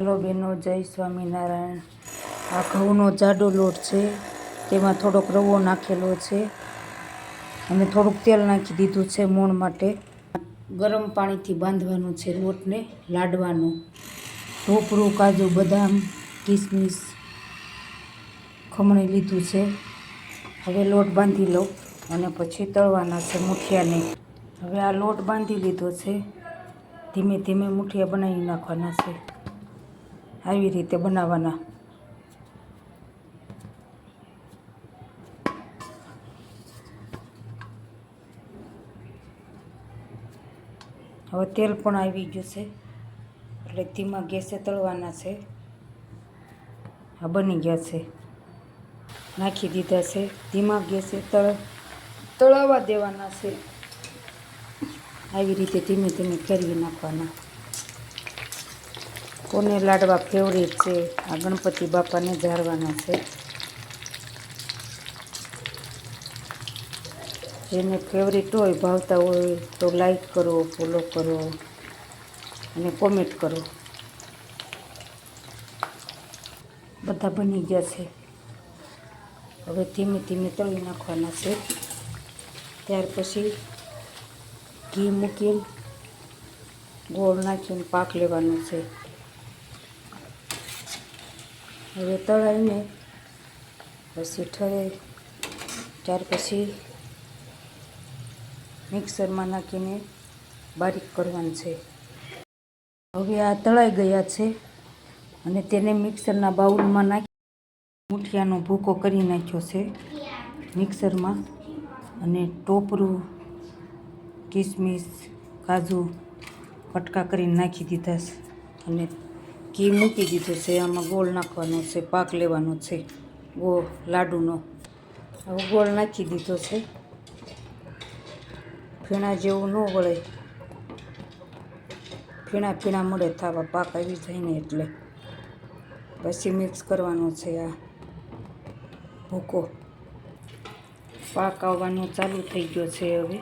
Hello બહેનો જય સ્વામિનારાયણ. આ ઘઉંનો જાડો લોટ છે, તેમાં થોડોક રવો નાખેલો છે. અને થોડુંક તેલ નાખી દીધું છે મોણ માટે. ગરમ પાણીથી બાંધવાનું છે લોટને, લાડવાનું. ઢોપરું કાજુ, બદામ, કિસમિસ ખમણી લીધું છે. હવે લોટ બાંધી લો અને પછી તળવાના છે મુઠિયાને. હવે આ લોટ બાંધી લીધો છે. ધીમે ધીમે મુઠિયા બનાવી નાખવાના છે. આવી રીતે બનાવવાના. હવે તેલ પણ આવી ગયું છે. એટલે ધીમા ગેસે તળવાના છે. આ બની ગયા છે. નાખી દીધા છે. ધીમા ગેસે તળ, તળાવવા દેવાના છે. આવી રીતે ધીમે ધીમે ફેરવી નાખવાના. કોને લાડવા ફેવરેટ છે? આ ગણપતિ બાપાને ઝારવાના છે. જેને ફેવરેટ હોય, ભાવતા હોય, તો લાઈક કરો ફોલો કરો અને કોમેન્ટ કરો. બધા બની ગયા છે. હવે ધીમે ધીમે તળી નાખવાના છે. ત્યાર પછી ઘી મૂકીને ગોળ નાખીને પાક લેવાનો છે. હવે તળાઈને પછી ઠરે, ત્યાર પછી મિક્સરમાં નાખીને બારીક કરવાનું છે. હવે આ તળાઈ ગયા છે અને તેને મિક્સરના બાઉલમાં નાખી મૂઠિયાનો ભૂકો કરી નાખ્યો છે મિક્સરમાં અને ટોપરું, કિસમિસ, કાજુ, કટકા કરીને નાખી દીધા છે અને ઘી મૂકી દીધું છે. આમાં ગોળ નાખવાનો છે, પાક લેવાનો છે, ગો, લાડુનો. હવે ગોળ નાખી દીધો છે. ફીણા જેવું ન વળે. ફીણા ફીણા મળે થવા પાક આવી જાય ને એટલે. પછી મિક્સ કરવાનો છે આ ભૂકો. પાક આવવાનો ચાલુ થઈ ગયો છે હવે.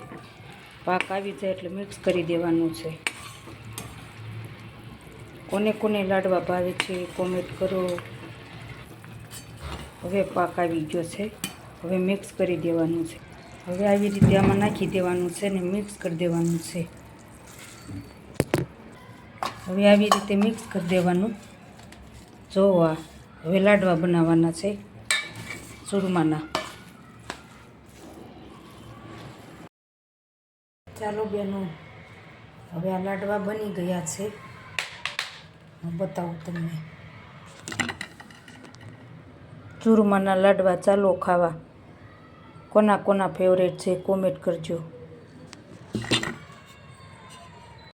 પાક આવી જાય એટલે મિક્સ કરી દેવાનું છે. કોને કોને લાડવા ભાવે છે કોમેન્ટ કરો. હવે પાક આવી ગયો છે. હવે મિક્સ કરી દેવાનું છે. હવે આવી રીતે આમાં નાખી દેવાનું છે ને મિક્સ કરી દેવાનું છે. હવે આવી રીતે મિક્સ કરી દેવાનું. જોવા. હવે લાડવા બનાવવાના છે. ચૂરમાના ચાલો બેનો. હવે આ લાડવા બની ગયા છે. હું બતાવું તમને. ચૂરમાના લાડવા ચાલો ખાવા. કોના કોના ફેવરેટ છે કોમેન્ટ કરજો.